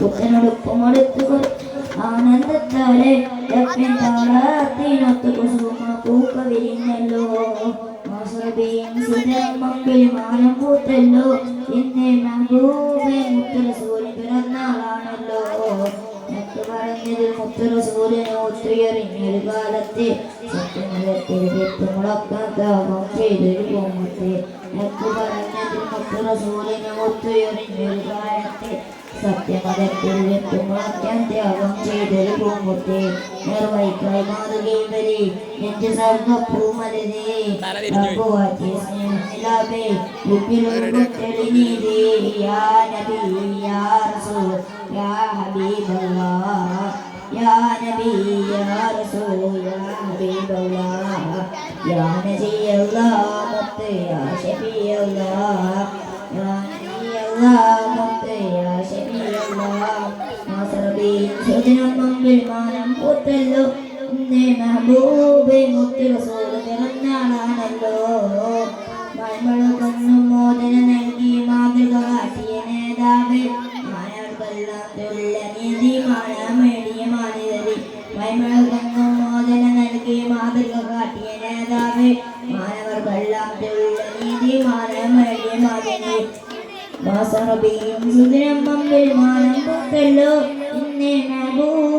പുത്തനൊടുപ്പമെടുത്തു ആനന്ദത്താലെ താളത്തിനൊത്തു കുസുമ പൂക്ക വിരിഞ്ഞല്ലോ സുരമമ്പിൽ മാനം പൂത്തല്ലോ. എന്നെ മഹബൂബെ മുത്തറസൂലി പറഞ്ഞതിൽ മുത്തറസൂലിനെ ഒത്തുയറിഞ്ഞൊരു കാലത്തെ സത്യമലത്തിൽ വിത്തുമുളക്കാതാപം ചെയ്തൊരു കോമത്തെ എത്തു പറഞ്ഞതിൽ മുത്തറസൂലിനെ ഒത്തുയറിഞ്ഞൊരു കാലത്തെ സത്യമതത്തിൽ വിത്തുമുളക്കാൻ ത്യാഗം ചെയ്തൊരു പൂമുത്തെ നിർവഹിക്കായി മാറുകയും വരെ എന്റെ സർഗപ്പൂമലരേ അപ്പുവാറ്റിയ സ്നേഹനിലാവേ ഉപ്പിലൊരു തെളിനീതേ യാ നബി യാ റസൂൽ യാ ഹബീബല്ലാഹ് യാ നബി യാ റസൂൽ യാ ഹബീബല്ലാഹ് യാ നബിയല്ലാഹ് മുത്ത് യാ ഷഫീഅല്ലാഹ് യാ നബിയല്ലാഹ് മുത്ത് യാ ഷഫീഅല്ലാഹ് മാസറബീൻ സുദിനം മുമ്പിൽ മാനം പൂത്തല്ലോ. ഇന്നേ മെഹബൂബെ മുത്ത് റസൂൽ പിറന്നാളാണല്ലോ മഴമഴകൊന്നും മോദന നൽകി മാതൃക കാട്ടിയ നേതാവ് മാനവർക്കെല്ലാം മാനവർക്കെല്ലാം നീതി മാനം പൂത്തല്ലോ ഇന്നേ പിറന്നാളാണല്ലോ